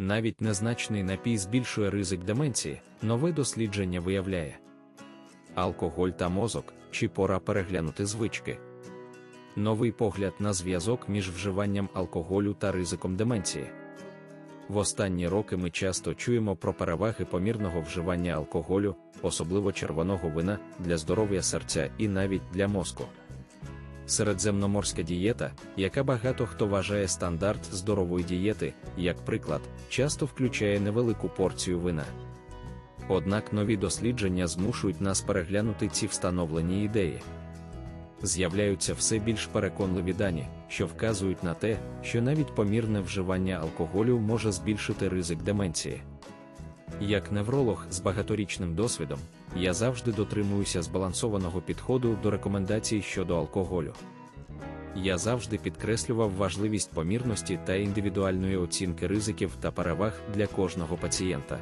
Навіть незначний напій збільшує ризик деменції, нове дослідження виявляє. Алкоголь та мозок, чи пора переглянути звички. Новий погляд на зв'язок між вживанням алкоголю та ризиком деменції. В останні роки ми часто чуємо про переваги помірного вживання алкоголю, особливо червоного вина, для здоров'я серця і навіть для мозку. Середземноморська дієта, яка багато хто вважає стандарт здорової дієти, як приклад, часто включає невелику порцію вина. Однак нові дослідження змушують нас переглянути ці встановлені ідеї. З'являються все більш переконливі дані, що вказують на те, що навіть помірне вживання алкоголю може збільшити ризик деменції. Як невролог з багаторічним досвідом, я завжди дотримуюся збалансованого підходу до рекомендацій щодо алкоголю. Я завжди підкреслював важливість помірності та індивідуальної оцінки ризиків та переваг для кожного пацієнта.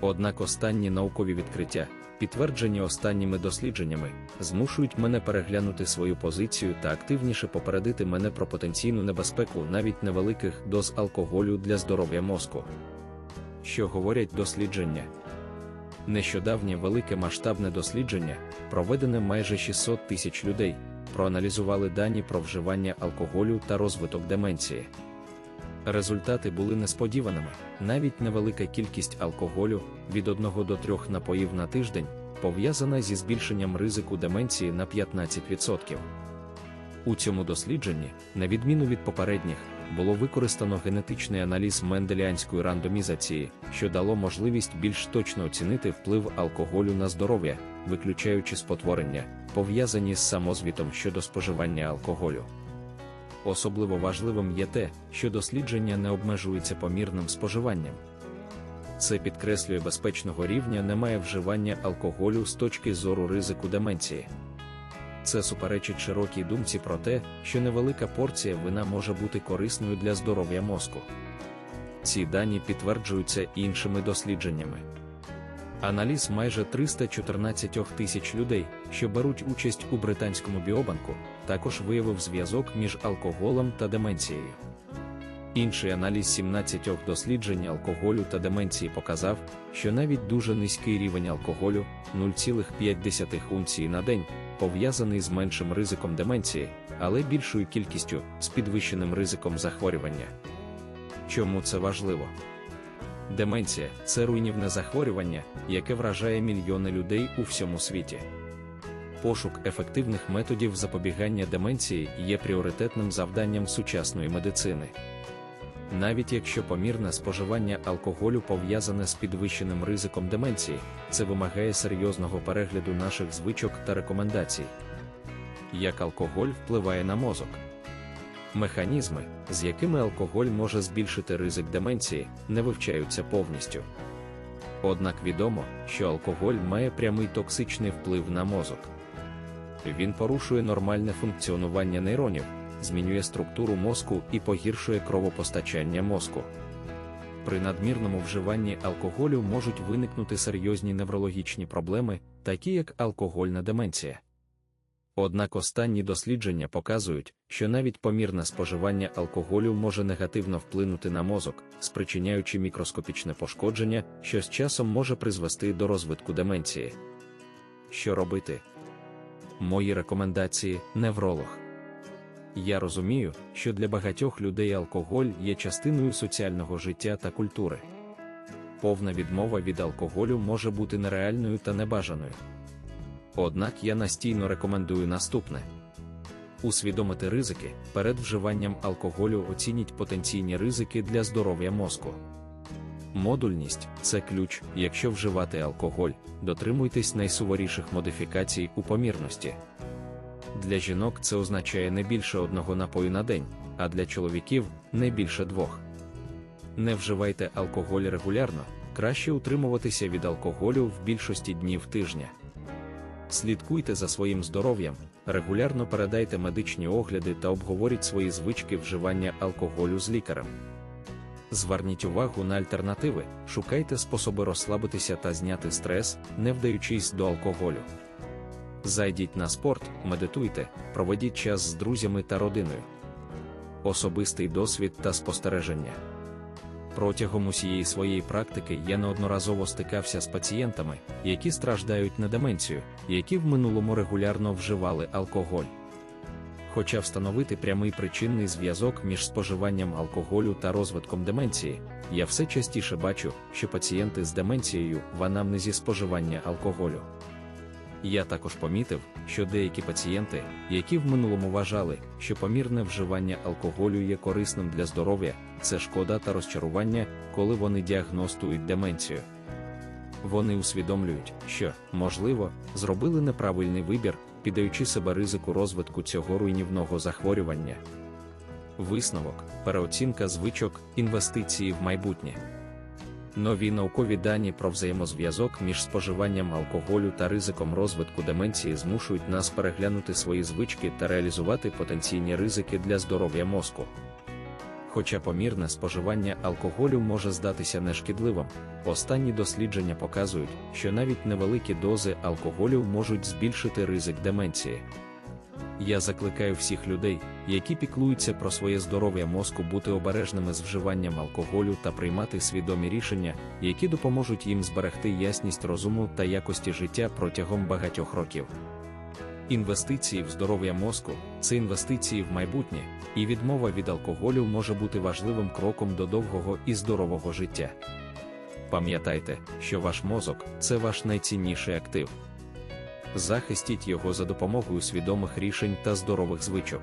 Однак останні наукові відкриття, підтверджені останніми дослідженнями, змушують мене переглянути свою позицію та активніше попередити мене про потенційну небезпеку навіть невеликих доз алкоголю для здоров'я мозку. Що говорять дослідження? Нещодавнє велике масштабне дослідження, проведене майже 600 тисяч людей, проаналізували дані про вживання алкоголю та розвиток деменції. Результати були несподіваними, навіть невелика кількість алкоголю від 1 до 3 напоїв на тиждень пов'язана зі збільшенням ризику деменції на 15%. У цьому дослідженні, на відміну від попередніх, було використано генетичний аналіз менделіанської рандомізації, що дало можливість більш точно оцінити вплив алкоголю на здоров'я, виключаючи спотворення, пов'язані з самозвітом щодо споживання алкоголю. Особливо важливим є те, що дослідження не обмежується помірним споживанням. Це підкреслює безпечного рівня немає вживання алкоголю з точки зору ризику деменції. Це суперечить широкій думці про те, що невелика порція вина може бути корисною для здоров'я мозку. Ці дані підтверджуються іншими дослідженнями. Аналіз майже 314 тисяч людей, що беруть участь у британському біобанку, також виявив зв'язок між алкоголем та деменцією. Інший аналіз 17 досліджень алкоголю та деменції показав, що навіть дуже низький рівень алкоголю 0,5 унції на день пов'язаний з меншим ризиком деменції, але більшою кількістю з підвищеним ризиком захворювання. Чому це важливо? Деменція це руйнівне захворювання, яке вражає мільйони людей у всьому світі. Пошук ефективних методів запобігання деменції є пріоритетним завданням сучасної медицини. Навіть якщо помірне споживання алкоголю пов'язане з підвищеним ризиком деменції, це вимагає серйозного перегляду наших звичок та рекомендацій. Як алкоголь впливає на мозок? Механізми, з якими алкоголь може збільшити ризик деменції, не вивчаються повністю. Однак відомо, що алкоголь має прямий токсичний вплив на мозок. Він порушує нормальне функціонування нейронів, змінює структуру мозку і погіршує кровопостачання мозку. При надмірному вживанні алкоголю можуть виникнути серйозні неврологічні проблеми, такі як алкогольна деменція. Однак останні дослідження показують, що навіть помірне споживання алкоголю може негативно вплинути на мозок, спричиняючи мікроскопічне пошкодження, що з часом може призвести до розвитку деменції. Що робити? Мої рекомендації невролог. Я розумію, що для багатьох людей алкоголь є частиною соціального життя та культури. Повна відмова від алкоголю може бути нереальною та небажаною. Однак я настійно рекомендую наступне: усвідомити ризики перед вживанням алкоголю оцініть потенційні ризики для здоров'я мозку. Модульність це ключ, якщо вживати алкоголь, дотримуйтесь найсуворіших модифікацій у помірності. Для жінок це означає не більше одного напою на день, а для чоловіків не більше двох. Не вживайте алкоголь регулярно, краще утримуватися від алкоголю в більшості днів тижня. Слідкуйте за своїм здоров'ям, регулярно передайте медичні огляди та обговоріть свої звички вживання алкоголю з лікарем. Зверніть увагу на альтернативи, шукайте способи розслабитися та зняти стрес, не вдаючись до алкоголю. Зайдіть на спорт, медитуйте, проведіть час з друзями та родиною. Особистий досвід та спостереження. Протягом усієї своєї практики я неодноразово стикався з пацієнтами, які страждають на деменцію, які в минулому регулярно вживали алкоголь. Хоча встановити прямий причинний зв'язок між споживанням алкоголю та розвитком деменції, я все частіше бачу, що пацієнти з деменцією в анамнезі споживання алкоголю. Я також помітив, що деякі пацієнти, які в минулому вважали, що помірне вживання алкоголю є корисним для здоров'я, це шкода та розчарування, коли вони діагностують деменцію. Вони усвідомлюють, що, можливо, зробили неправильний вибір, піддаючи себе ризику розвитку цього руйнівного захворювання. Висновок, переоцінка звичок, інвестиції в майбутнє. Нові наукові дані про взаємозв'язок між споживанням алкоголю та ризиком розвитку деменції змушують нас переглянути свої звички та реалізувати потенційні ризики для здоров'я мозку. Хоча помірне споживання алкоголю може здатися нешкідливим, останні дослідження показують, що навіть невеликі дози алкоголю можуть збільшити ризик деменції. Я закликаю всіх людей, які піклуються про своє здоров'я мозку, бути обережними з вживанням алкоголю та приймати свідомі рішення, які допоможуть їм зберегти ясність розуму та якості життя протягом багатьох років. Інвестиції в здоров'я мозку це інвестиції в майбутнє, і відмова від алкоголю може бути важливим кроком до довгого і здорового життя. Пам'ятайте, що ваш мозок це ваш найцінніший актив захистіть його за допомогою свідомих рішень та здорових звичок.